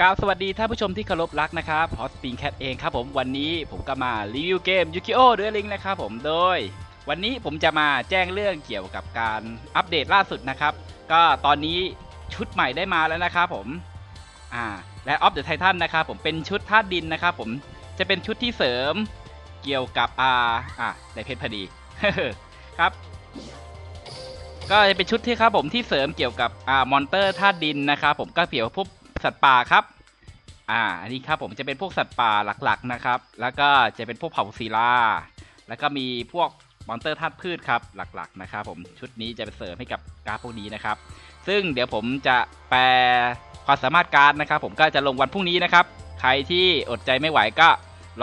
กราบสวัสดีท่านผู้ชมที่เคารพรักนะครับฮอสปิงแคทเองครับผมวันนี้ผมก็มารีวิวเกมยูกิโอเดือลิงนะครับผมโดย วันนี้ผมจะมาแจ้งเรื่องเกี่ยวกับการอัปเดตล่าสุดนะครับ ก็ตอนนี้ชุดใหม่ได้มาแล้วนะครับผมอ่าและออฟเดอะไททันนะครับผมเป็นชุดธาตุดินนะครับผมจะเป็นชุดที่เสริมเกี่ยวกับอ่าอ่าได้เพชรพอดีครับ ก็จะเป็นชุดที่ครับผมที่เสริมเกี่ยวกับอ่ามอนเตอร์ธาตุดินนะครับผมก็เกี่ยวกับพวก สัตว์ป่าครับ อ่า อันนี้ครับผมจะเป็นพวกสัตว์ป่าหลักๆนะครับ แล้วก็จะเป็นพวกเผ่าศิลาแล้วก็มีพวกมอนเตอร์ธาตุพืชครับหลักๆนะครับผมชุดนี้จะไปเสริมให้กับการ์ดพวกนี้นะครับ ซึ่งเดี๋ยวผมจะแปลความสามารถการ์ดนะครับ ผมก็จะลงวันพรุ่งนี้นะครับ ใครที่อดใจไม่ไหวก็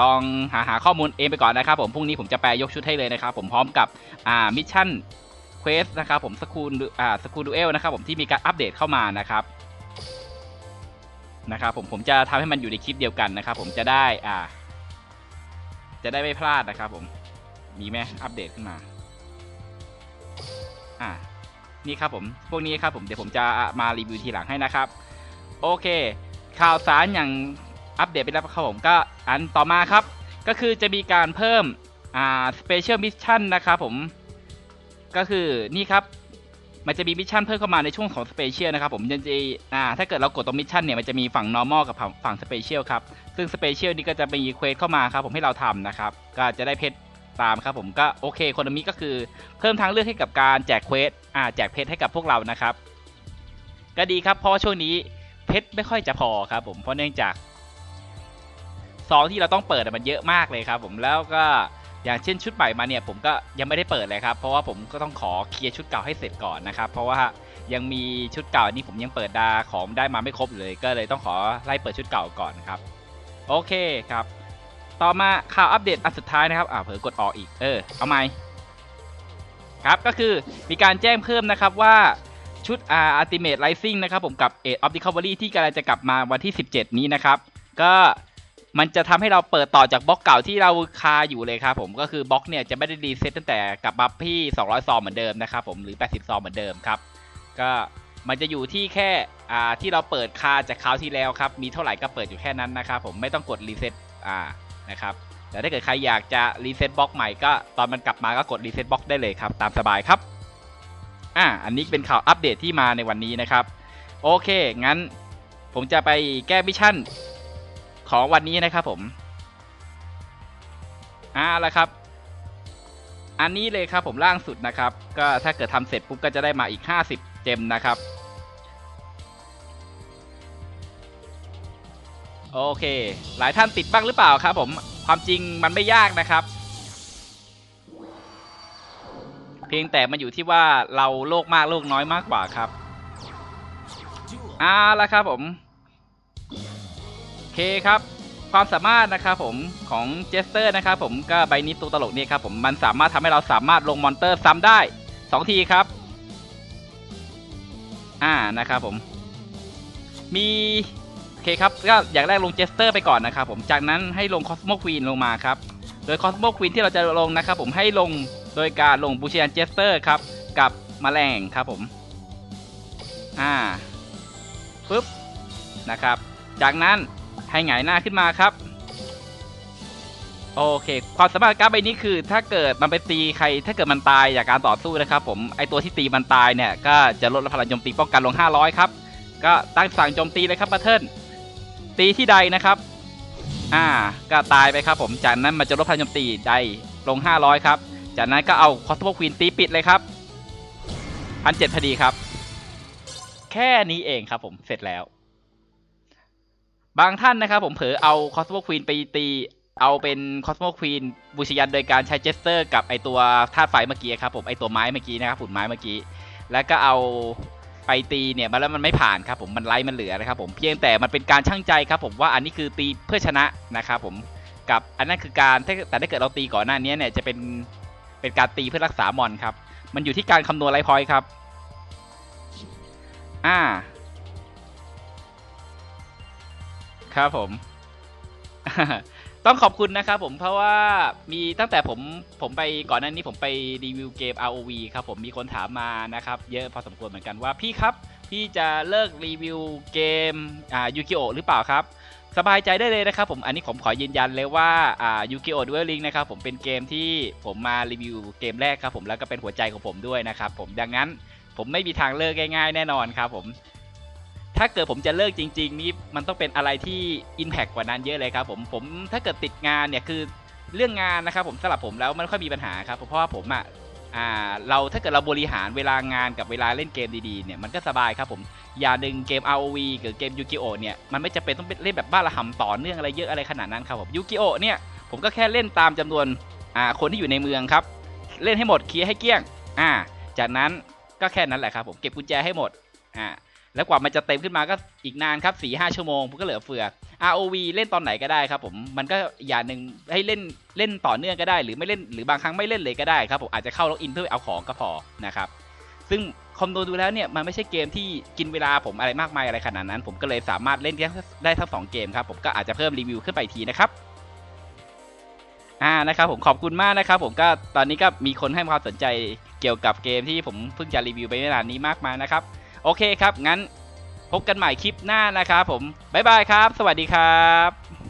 ลองหาหาข้อมูลเองไปก่อนนะครับ ผมพรุ่งนี้ผมจะแปลยกชุดให้เลยนะครับ ผมพร้อมกับอ่ามิชชั่นเควสนะครับผมสกูลอ่าสกูลดูเอลนะครับผมที่มีการอัปเดตเข้ามานะครับ นะครับผมผมจะทำให้มันอยู่ในคลิปเดียวกันนะครับผมจะได้อ่า จะได้ไม่พลาดนะครับผมมีไหมอัปเดตขึ้นมา อ่านี่ครับผมพวกนี้ครับผมเดี๋ยวผมจะมารีวิวทีหลังให้นะครับ โอเค ข่าวสารอย่างอัปเดตไปแล้วครับผมก็อันต่อมาครับ ก็คือจะมีการเพิ่มอ่าสเปเชียลมิชชั่นนะครับผมก็คือนี่ครับ มันจะมีมิชชั่นเพิ่มเข้ามาในช่วงของสเปเชียลนะครับผมจะอ่าถ้าเกิดเรากดตรงมิชชั่นเนี่ยมันจะมีฝั่ง normal กับฝั่งสเปเชียลครับซึ่งสเปเชียลนี่ก็จะมีเควสเข้ามาครับผมให้เราทำนะครับก็จะได้เพชรตามครับผมก็โอเคคนมิก็คือเพิ่มทางเลือกให้กับการแจกเควสอ่าแจกเพชรให้กับพวกเรานะครับก็ดีครับเพราะช่วงนี้เพชรไม่ค่อยจะพอครับผมเพราะเนื่องจากซองที่เราต้องเปิดมันเยอะมากเลยครับผมแล้วก็ อย่างเช่นชุดใหม่มาเนี่ยผมก็ยังไม่ได้เปิดเลยครับ เพราะว่าผมก็ต้องขอเคลียร์ชุดเก่าให้เสร็จก่อนนะครับ เพราะว่ายังมีชุดเก่านี่ผมยังเปิดดาของได้มาไม่ครบเลย ก็เลยต้องขอไล่เปิดชุดเก่าก่อนครับ โอเคครับ ต่อมาข่าวอัปเดตอันสุดท้ายนะครับอ่าเผลอกดออกอีกเออเอาไหมครับก็คือมีการแจ้งเพิ่มนะครับว่าชุดอาร์ติเมทไ i ซิ่งนะครับผมกับเอ็ดออฟดิคา v วอรี่ที่กำลังจะกลับมาวันที่ 17 นี้นะครับ ก็ มันจะทำให้เราเปิดต่อจากบล็อกเก่าที่เราคาอยู่เลยครับผมก็คือบล็อกเนี่ยจะไม่ได้รีเซ็ตตั้งแต่กลับมาที่ 200 ซองเหมือนเดิมนะครับผมหรือ 80 ซองเหมือนเดิมครับก็มันจะอยู่ที่แค่อ่าที่เราเปิดคาจากคราวที่แล้วครับมีเท่าไหร่ก็เปิดอยู่แค่นั้นนะครับผมไม่ต้องกดรีเซ็ตอ่านะครับแต่ถ้าเกิดใครอยากจะรีเซ็ตบล็อกใหม่ก็ตอนมันกลับมาก็กดรีเซ็ตบล็อกได้เลยครับตามสบายครับอ่าอันนี้เป็นข่าวอัปเดตที่มาในวันนี้นะครับโอเคงั้นผมจะไปแก้มิชชั่น ของวันนี้นะครับผมอ่าแล้วครับ อันนี้เลยครับผมล่างสุดนะครับ ก็ถ้าเกิดทำเสร็จปุ๊บก็จะได้มาอีก 50 เจมนะครับ โอเค หลายท่านติดบ้างหรือเปล่าครับผมความจริงมันไม่ยากนะครับ เพียงแต่มันอยู่ที่ว่าเราโลกมากโลกน้อยมากกว่าครับอ่าแล้วครับผม เคครับ ความสามารถนะครับผมของเจสเตอร์นะครับผมก็ใบนี้ตัวตลกเนี่ยครับผมมันสามารถทำให้เราสามารถลงมอนเตอร์ซ้ำได้ 2 ทีครับ อ่านะครับผม มีโอเคครับก็อย่างแรกลงเจสเตอร์ไปก่อนนะครับผมจากนั้นให้ลงคอสโมควีนลงมาครับโดยคอสโมควีนที่เราจะลงนะครับผมให้ลงโดยการลงบูเชียนเจสเตอร์ครับกับมแมลงครับผม อ่าปุ๊บนะครับ จากนั้น ให้หงายหน้าขึ้นมาครับ โอเค ความสามารถการ์ดใบนี้คือ ถ้าเกิดมันไปตีใคร ถ้าเกิดมันตายจากการต่อสู้นะครับ ผมไอตัวที่ตีมันตายเนี่ยก็จะลดพลังโจมตีป้องกันลง 500 ครับ ก็ตั้งสั่งโจมตีเลยครับบัตเทิลตีที่ใดนะครับ อ่า ก็ตายไปครับ ผมจากนั้นมันจะลดพลังโจมตีใดลง 500 ครับ จากนั้นก็เอาคอสโมควีนตีปิดเลยครับพันเจ็ดพอดีครับ แค่นี้เองครับผมเสร็จแล้ว บางท่านนะครับผมเผลอเอาคอสโมควีนไปตีเอาเป็นคอสโมควีนบูชยันโดยการใช้เจสเตอร์ กับไอตัวธาตุไฟเมื่อกี้ครับผมไอตัวไม้เมื่อกี้นะครับผุนไม้เมื่อกี้ แล้วก็เอาไปตีเนี่ยมาแล้วมันไม่ผ่านครับผมมันไล่มันเหลือนะครับผมเพียงแต่มันเป็นการช่างใจครับผมว่าอันนี้คือตีเพื่อชนะนะครับผมกับอันนั้นคือการแต่ถ้าเกิดเราตีก่อนหน้านี้เนี่ยจะเป็นเป็นการตีเพื่อรักษามอนครับ มันอยู่ที่การคำนวณไลฟ์พอยต์ครับ อ่า ครับผม ต้องขอบคุณนะครับผมเพราะว่ามีตั้งแต่ผมผมไปก่อนหน้านี้ผมไปรีวิวเกม ROV ครับผมมีคนถามมานะครับ เยอะพอสมควรเหมือนกันว่าพี่ครับที่จะเลิกรีวิวเกมอ่ายูกิโอหรือเปล่าครับสบายใจได้เลยนะครับผมอันนี้ผมขอยืนยันเลยว่าอ่ายูกิโอดูเอลิงนะครับผมเป็นเกมที่ผมมารีวิวเกมแรกครับผมแล้วก็เป็นหัวใจของผมด้วยนะครับผมดังนั้นผมไม่มีทางเลิกง่ายๆแน่นอนครับผม ถ้าเกิดผมจะเลิกจริง ๆ นี่มันต้องเป็นอะไรที่ Impact กว่านั้นเยอะเลยครับผมผมถ้าเกิดติดงานเนี่ยคือเรื่องงานนะครับผมสำหรับผมแล้วมันไม่ค่อยมีปัญหาครับเพราะว่าผมอะอ่าเราถ้าเกิดเราบริหารเวลางานกับเวลาเล่นเกมดีๆเนี่ยมันก็สบายครับผมอย่างหนึ่งเกม ROV กับเกมยูกิโอเนี่ยมันไม่จำเป็นต้องเล่นแบบบ้าระห่ำต่อเนื่องอะไรเยอะอะไรขนาดนั้นครับผมยูกิโอเนี่ยผมก็แค่เล่นตามจำนวนอ่าคนที่อยู่ในเมืองครับ เล่นให้หมดเคลียร์ให้เกลี้ยงอ่าจากนั้นก็แค่นั้นแหละครับผมเก็บกุญแจให้หมดอ่า แล้วกว่ามันจะเต็มขึ้นมาก็อีกนานครับสี่ห้าชั่วโมงมันก็เหลือเฟือ ROV เล่นตอนไหนก็ได้ครับผมมันก็อย่างหนึ่งให้เล่นเล่นต่อเนื่องก็ได้ หรือไม่เล่นหรือบางครั้งไม่เล่นเลยก็ได้ครับผมอาจจะเข้าล็อกอินเพื่อเอาของก็พอนะครับซึ่งคอมโดดูแล้วเนี่ยมันไม่ใช่เกมที่กินเวลาผมอะไรมากมายอะไรขนาดนั้น ผมก็เลยสามารถเล่นได้ทั้งสองเกมครับผมก็อาจจะเพิ่มรีวิวขึ้นไปทีนะครับอ่านะครับผมขอบคุณมากนะครับผมก็ตอนนี้ก็มีคนให้ความสนใจเกี่ยวกับเกมที่ผมเพิ่งจะรีวิวไปไม่นานนี้มากมายนะครับ โอเคครับ งั้นพบกันใหม่คลิปหน้านะครับผม บ๊ายบายครับ สวัสดีครับ